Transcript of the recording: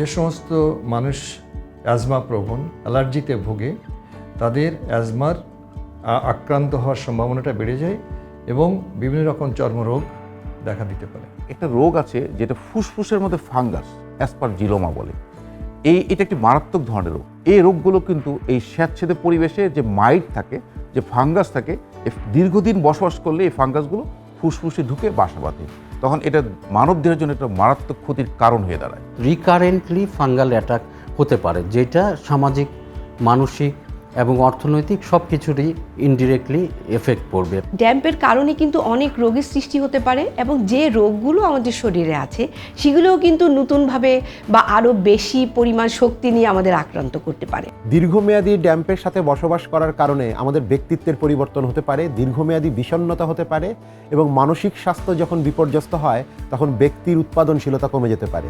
যে সমস্ত মানুষ অ্যাজমা প্রবণ, অ্যালার্জিতে ভোগে, তাদের অ্যাজমার আক্রান্ত হওয়ার সম্ভাবনাটা বেড়ে যায় এবং বিভিন্ন রকম চর্মরোগ দেখা দিতে পারে। একটা রোগ আছে যেটা ফুসফুসের মধ্যে ফাঙ্গাস অ্যাসপার জিলোমা বলে। এই, এটা একটি মারাত্মক ধরনের রোগ। এই রোগগুলো কিন্তু এই স্যাঁতছেদে পরিবেশে যে মাইট থাকে, যে ফাঙ্গাস থাকে দীর্ঘদিন বসবাস করলে এই ফাঙ্গাসগুলো ফুসফুসে ঢুকে বাসা বাঁধে। তখন এটা মানব দেহের জন্য একটা মারাত্মক ক্ষতির কারণ হয়ে দাঁড়ায়। রিকারেন্টলি ফাঙ্গাল অ্যাটাক হতে পারে, যেটা সামাজিক, মানসিক এবং অর্থনৈতিক সব কিছুরই ইনডিরেক্টলি এফেক্ট পড়বে। ড্যাম্পের কারণে কিন্তু অনেক রোগের সৃষ্টি হতে পারে এবং যে রোগগুলো আমাদের শরীরে আছে সেগুলোও কিন্তু নতুনভাবে বা আরও বেশি পরিমাণ শক্তি নিয়ে আমাদের আক্রান্ত করতে পারে। দীর্ঘমেয়াদী ড্যাম্পের সাথে বসবাস করার কারণে আমাদের ব্যক্তিত্বের পরিবর্তন হতে পারে দীর্ঘমেয়াদী বিষণ্ণতা হতে পারে এবং মানসিক স্বাস্থ্য যখন বিপর্যস্ত হয় তখন ব্যক্তির উৎপাদনশীলতা কমে যেতে পারে।